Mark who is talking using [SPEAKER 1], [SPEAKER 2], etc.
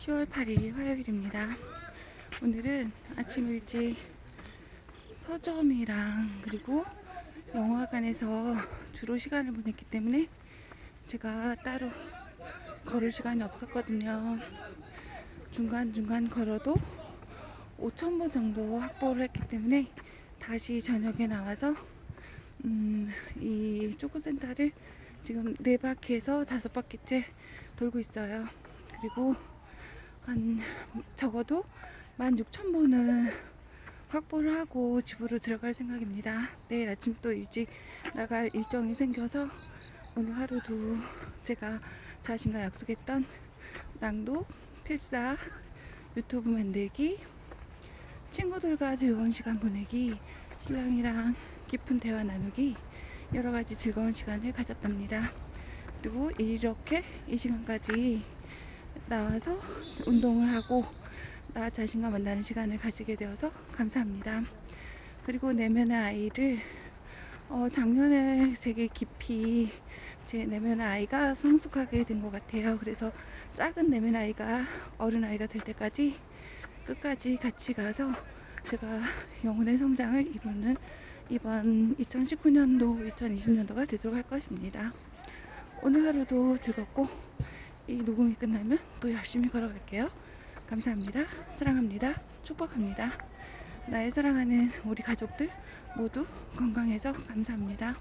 [SPEAKER 1] 10월 8일 화요일입니다. 오늘은 아침 일찍 서점이랑 그리고 영화관에서 주로 시간을 보냈기 때문에 제가 따로 걸을 시간이 없었거든요. 중간중간 걸어도 5,000보 정도 확보를 했기 때문에 다시 저녁에 나와서 음, 이 쪼코센터를 지금 네 바퀴에서 다섯 바퀴째 돌고 있어요. 그리고 한 적어도 16,000보는 확보를 하고 집으로 들어갈 생각입니다. 내일 아침 또 일찍 나갈 일정이 생겨서 오늘 하루도 제가 자신과 약속했던 낭독, 필사, 유튜브 만들기, 친구들과 즐거운 시간 보내기, 신랑이랑 깊은 대화 나누기, 여러 가지 즐거운 시간을 가졌답니다. 그리고 이렇게 이 시간까지 나와서 운동을 하고 나 자신과 만나는 시간을 가지게 되어서 감사합니다. 그리고 내면의 아이를 어, 작년에 되게 깊이 제 내면의 아이가 성숙하게 된 것 같아요. 그래서 작은 내면의 아이가 어른 아이가 될 때까지 끝까지 같이 가서 제가 영혼의 성장을 이루는 이번 2019년도, 2020년도가 되도록 할 것입니다. 오늘 하루도 즐겁고 이 녹음이 끝나면 또 열심히 걸어갈게요. 감사합니다. 사랑합니다. 축복합니다. 나의 사랑하는 우리 가족들 모두 건강해서 감사합니다.